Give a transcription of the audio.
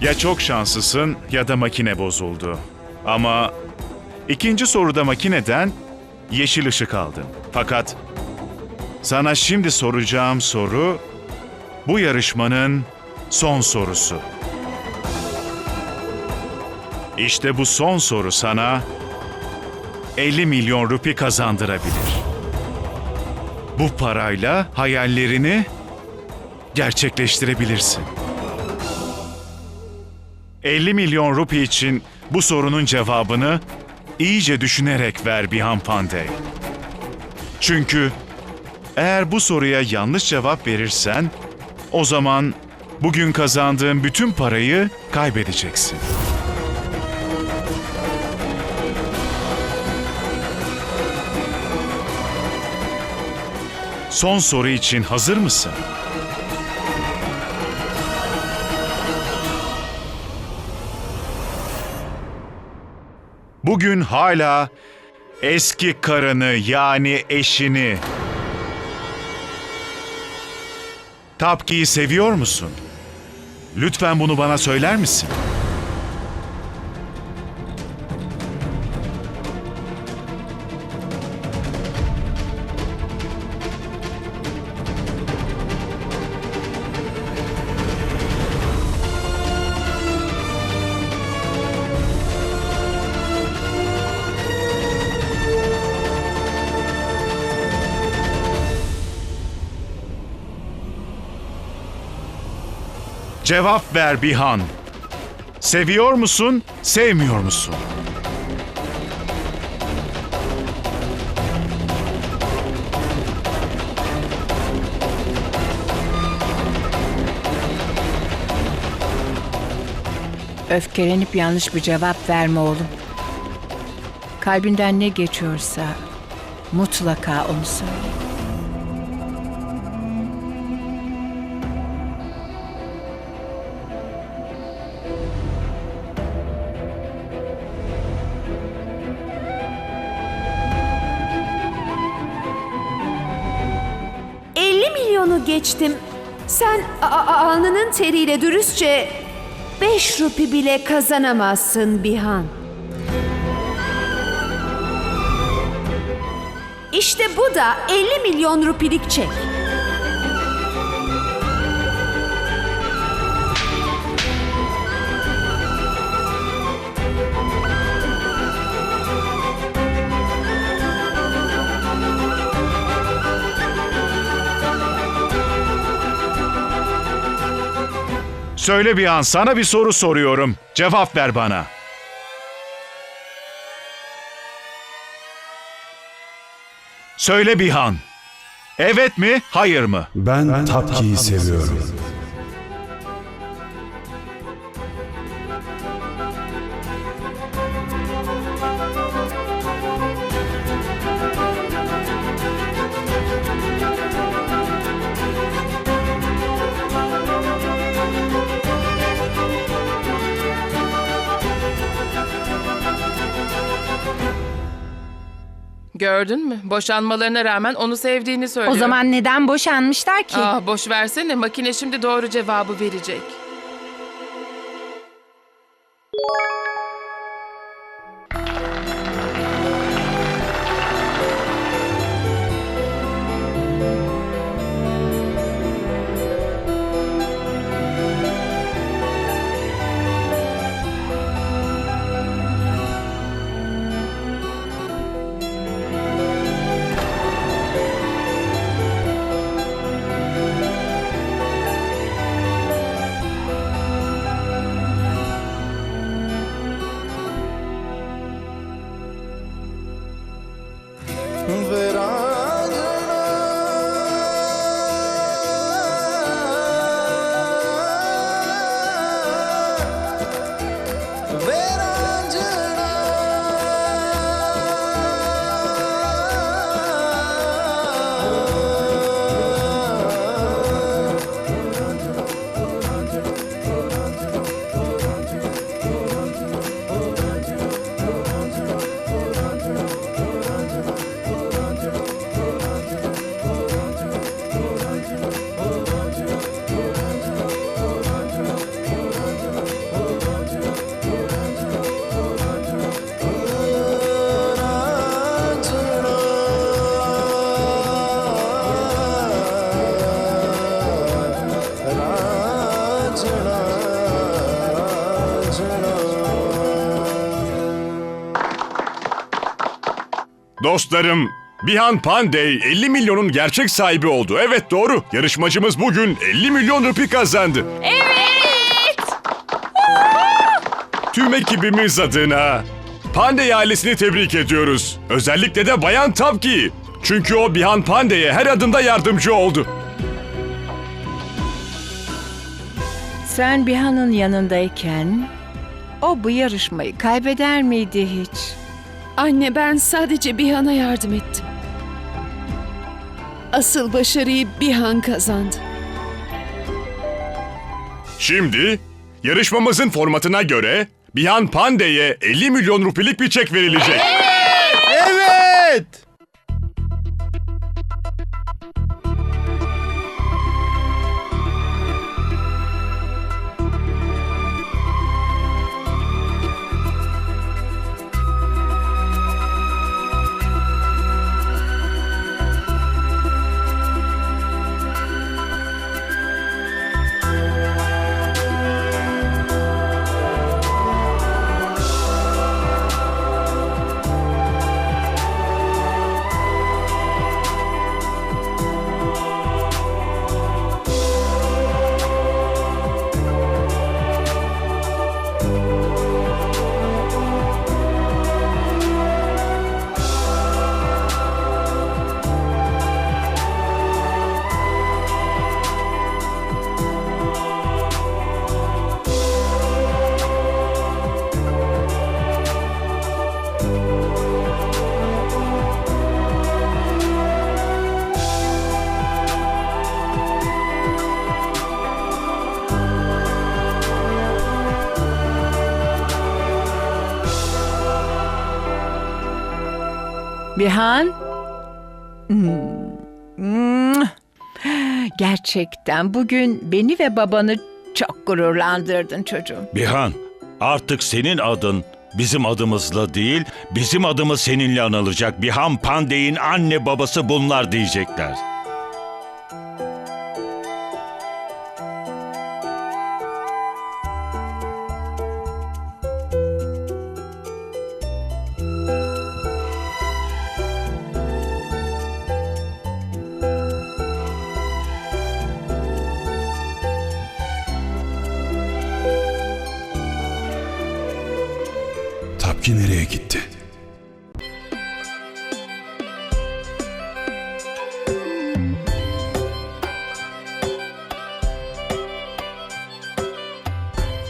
Ya çok şanslısın ya da makine bozuldu. Ama ikinci soruda makineden yeşil ışık aldın. Fakat sana şimdi soracağım soru bu yarışmanın son sorusu. İşte bu son soru sana 50 milyon rupi kazandırabilir. Bu parayla hayallerini gerçekleştirebilirsin. 50 milyon rupi için bu sorunun cevabını iyice düşünerek ver Bihan Pandey. Çünkü eğer bu soruya yanlış cevap verirsen o zaman bugün kazandığın bütün parayı kaybedeceksin. Son soru için hazır mısın? Bugün hala eski karını yani eşini Tapki'yi seviyor musun? Lütfen bunu bana söyler misin? Cevap ver Bihan. Seviyor musun, sevmiyor musun? Öfkelenip yanlış bir cevap verme oğlum. Kalbinden ne geçiyorsa mutlaka onu söyle. Milyonu geçtim. Sen alnının teriyle dürüstçe 5 rupi bile kazanamazsın Bihan. İşte bu da 50 milyon rupilik çek. Söyle Bihan, sana bir soru soruyorum. Cevap ver bana. Söyle Bihan. Evet mi, hayır mı? Ben, Tapki'yi seviyorum. Gördün mü? Boşanmalarına rağmen onu sevdiğini söylüyor. O zaman neden boşanmışlar ki? Ah boş versene makine şimdi doğru cevabı verecek. Dostlarım, Bihan Pandey 50 milyonun gerçek sahibi oldu. Evet doğru. Yarışmacımız bugün 50 milyon rupi kazandı. Evet! Tüm ekibimiz adına Pandey ailesini tebrik ediyoruz. Özellikle de Bayan Tapki'yi. Çünkü o Bihan Pandey'e her adımda yardımcı oldu. Sen Bihan'ın yanındayken o bu yarışmayı kaybeder miydi hiç? Anne ben sadece Bihan'a yardım ettim. Asıl başarıyı Bihan kazandı. Şimdi yarışmamızın formatına göre Bihan Pandey'e 50 milyon rupilik bir çek verilecek. Evet! Bihan? Hmm. Gerçekten bugün beni ve babanı çok gururlandırdın çocuğum. Bihan, artık senin adın bizim adımızla değil, bizim adımız seninle anılacak. Bihan Pandey'in anne babası bunlar diyecekler. Tapki nereye gitti?